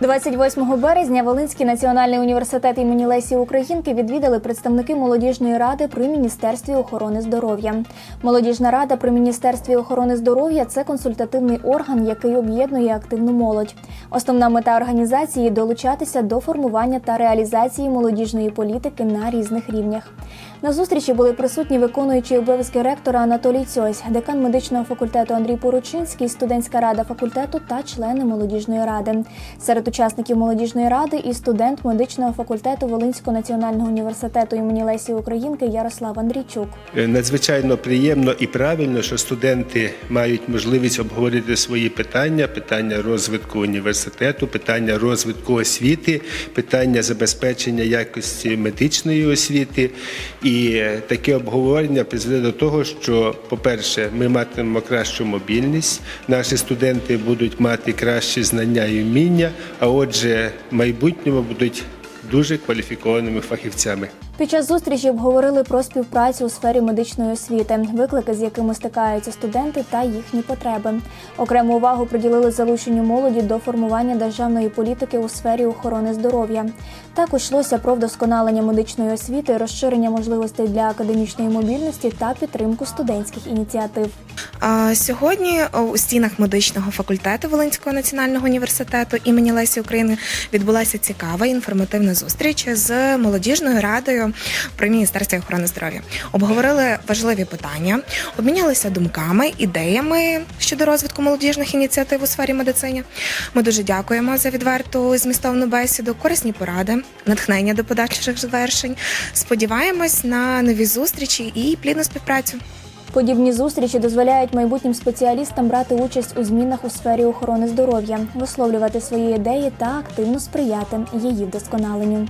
28 березня Волинський національний університет імені Лесі Українки відвідали представники молодіжної ради при міністерстві охорони здоров'я. Молодіжна рада при міністерстві охорони здоров'я це консультативний орган, який об'єднує активну молодь. Основна мета організації долучатися до формування та реалізації молодіжної політики на різних рівнях. На зустрічі були присутні виконуючий обов'язки ректора Анатолій Цьось, декан медичного факультету Андрій Поручинський, студентська рада факультету та члени молодіжної ради. Серед учасників молодіжної ради і студент медичного факультету Волинського національного університету імені Лесі Українки Ярослав Андрійчук. Е, Надзвичайно приємно і правильно, що студенти мають можливість обговорити свої питання: питання розвитку університету, питання розвитку освіти, питання забезпечення якості медичної освіти. І е, таке обговорення призведе до того, що, по-перше, ми матимемо кращу мобільність, наші студенти будуть мати кращі знання і вміння, а отже, в майбутньому будуть дуже кваліфікованими фахівцями. Під час зустрічі обговорили про співпрацю у сфері медичної освіти, виклики, з якими стикаються студенти та їхні потреби. Окрему увагу приділили залученню молоді до формування державної політики у сфері охорони здоров'я. Також йшлося про вдосконалення медичної освіти, розширення можливостей для академічної мобільності та підтримку студентських ініціатив. Сьогодні у стінах медичного факультету Волинського національного університету імені Лесі України відбулася цікава інформативна зустріч з молодіжною радою при міністерстві охорони здоров'я. Обговорили важливі питання, обмінялися думками, ідеями щодо розвитку молодіжних ініціатив у сфері медицини. Ми дуже дякуємо за відверту змістовну бесіду, корисні поради, натхнення до подальших звершень. Сподіваємось на нові зустрічі і плідну співпрацю. Подібні зустрічі дозволяють майбутнім спеціалістам брати участь у змінах у сфері охорони здоров'я, висловлювати свої ідеї та активно сприяти її вдосконаленню.